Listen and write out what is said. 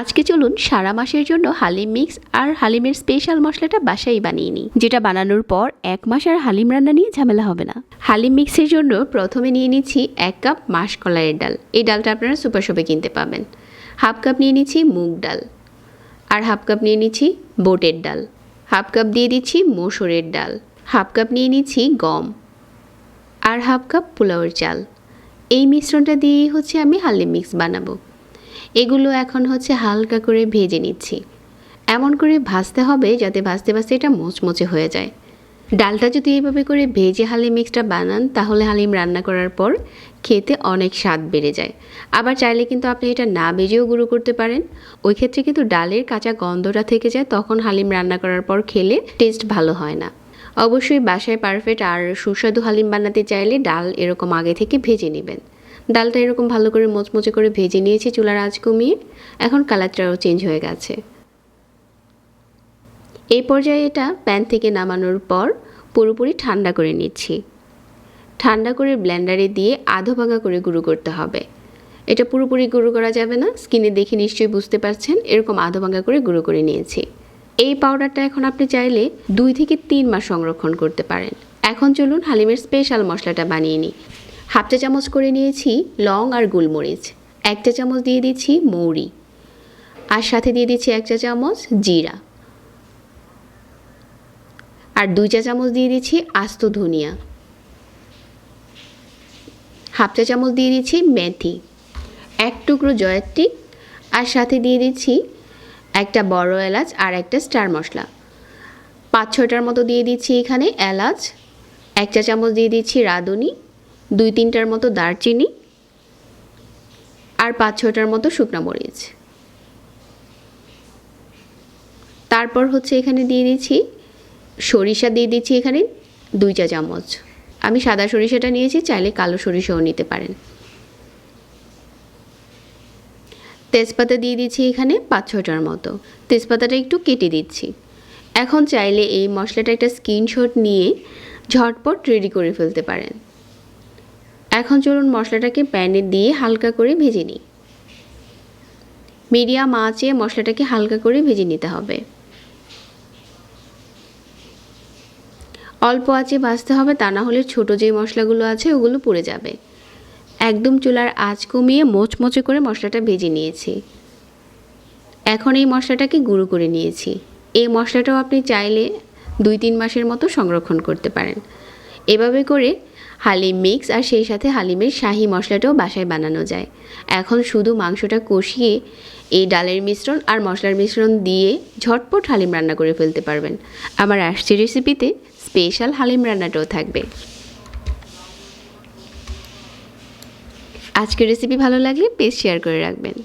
আজকে চলুন সারা মাসের জন্য হালিম মিক্স আর হালিমের স্পেশাল মশলাটা বাসায় বানিয়ে নিই। যেটা বানানোর পর এক মাস আর হালিম রান্না নিয়ে ঝামেলা হবে না। হালিম মিক্সের জন্য প্রথমে নিয়ে নিচ্ছি এক কাপ মাসকলাইয়ের ডাল। এই ডালটা আপনারা সুপার শপে কিনতে পাবেন। হাফ কাপ নিয়ে নিচ্ছি মুগ ডাল। আর হাফ কাপ নিয়ে নিচ্ছি বোটের ডাল। হাফ কাপ দিয়ে দিচ্ছি মসুরের ডাল। হাফ কাপ নিয়ে নিচ্ছি গম। আর হাফ কাপ পোলাওয়ের চাল। এই মিশ্রণটা দিয়েই হচ্ছে আমি হালিম মিক্স বানাবো। এগুলো এখন হচ্ছে হালকা করে ভেজে নিচ্ছি। এমন করে ভাজতে হবে যাতে ভাজতে ভাজতে এটা মোচমোচে হয়ে যায়। ডালটা যদি এইভাবে করে ভেজে হালিম মিক্সটা বানান, তাহলে হালিম রান্না করার পর খেতে অনেক স্বাদ বেড়ে যায়। আবার চাইলে কিন্তু আপনি এটা না ভেজেও গুঁড়ো করতে পারেন। ওই ক্ষেত্রে কিন্তু ডালের কাঁচা গন্ধটা থেকে যায়, তখন হালিম রান্না করার পর খেলে টেস্ট ভালো হয় না। অবশ্যই বাসায় পারফেক্ট আর সুস্বাদু হালিম বানাতে চাইলে ডাল এরকম আগে থেকে ভেজে নেবেন। ডালটা এরকম ভালো করে মোচমোচে করে ভেজে নিয়েছি চুলার আঁচ কমিয়ে। এখন কালারটাও চেঞ্জ হয়ে গেছে। এই পর্যায়ে এটা প্যান থেকে নামানোর পর পুরোপুরি ঠান্ডা করে নিচ্ছি। ঠান্ডা করে ব্লেন্ডারে দিয়ে আধো ভাঙা করে গুঁড়ো করতে হবে। এটা পুরোপুরি গুঁড়ো করা যাবে না, স্কিনে দেখে নিশ্চয়ই বুঝতে পারছেন, এরকম আধো ভাঙা করে গুঁড়ো করে নিয়েছি। এই পাউডারটা এখন আপনি চাইলে দুই থেকে তিন মাস সংরক্ষণ করতে পারেন। এখন চলুন হালিমের স্পেশাল মশলাটা বানিয়ে নিই। হাফ চা চামচ করে নিয়েছি লং আর গোলমরিচ, এক চা চামচ দিয়ে দিচ্ছি মৌরি, আর সাথে দিয়ে দিচ্ছি এক চা চামচ জিরা, আর দুই চা চামচ দিয়ে দিচ্ছি আস্ত ধনিয়া, হাফ চা চামচ দিয়ে দিচ্ছি মেথি, এক টুকরো জয়ত্রী, আর সাথে দিয়ে দিচ্ছি একটা বড় এলাচ আর একটা স্টার মশলা, পাঁচ ছয়টার মতো দিয়ে দিচ্ছি এখানে এলাচ, এক চা চামচ দিয়ে দিচ্ছি রাঁধুনি দুই তিনটার মতো দারচিনি আর পাঁচ ছটার মতো শুকনো মরিচ। তারপর হচ্ছে এখানে দিয়ে দিচ্ছি সরিষা দিয়ে দিচ্ছি এখানে দুই চা চামচ। আমি সাদা সরিষাটা নিয়েছি, চাইলে কালো সরিষাও নিতে পারেন। তেজপাতা দিয়ে দিচ্ছি এখানে পাঁচ ছটার মতো। তেজপাতাটা একটু কেটে দিচ্ছি। এখন চাইলে এই মশলাটা একটা স্ক্রিনশট নিয়ে ঝটপট রেডি করে ফেলতে পারেন। এখন চলুন মশলাটাকে প্যানে দিয়ে হালকা করে ভেজে নিই। মিডিয়াম আঁচে মশলাটাকে হালকা করে ভেজে নিতে হবে। অল্প আঁচে ভাজতে হবে, তা না হলে ছোটো যে মশলাগুলো আছে ওগুলো পুড়ে যাবে। একদম চুলার আঁচ কমিয়ে মোচমোচে করে মশলাটা ভেজে নিয়েছি। এখন এই মশলাটাকে গুঁড়ো করে নিয়েছি। এই মশলাটাও আপনি চাইলে দুই তিন মাসের মতো সংরক্ষণ করতে পারেন। এভাবে করে হালিম মিক্স আর সেই সাথে হালিমের শাহি মশলাটাও বাসায় বানানো যায়। এখন শুধু মাংসটা কষিয়ে এই ডালের মিশ্রণ আর মশলার মিশ্রণ দিয়ে ঝটপট হালিম রান্না করে ফেলতে পারবেন। আমার আসছে রেসিপিতে স্পেশাল হালিম রান্নাটাও থাকবে। আজকের রেসিপি ভালো লাগলে পেজ শেয়ার করে রাখবেন।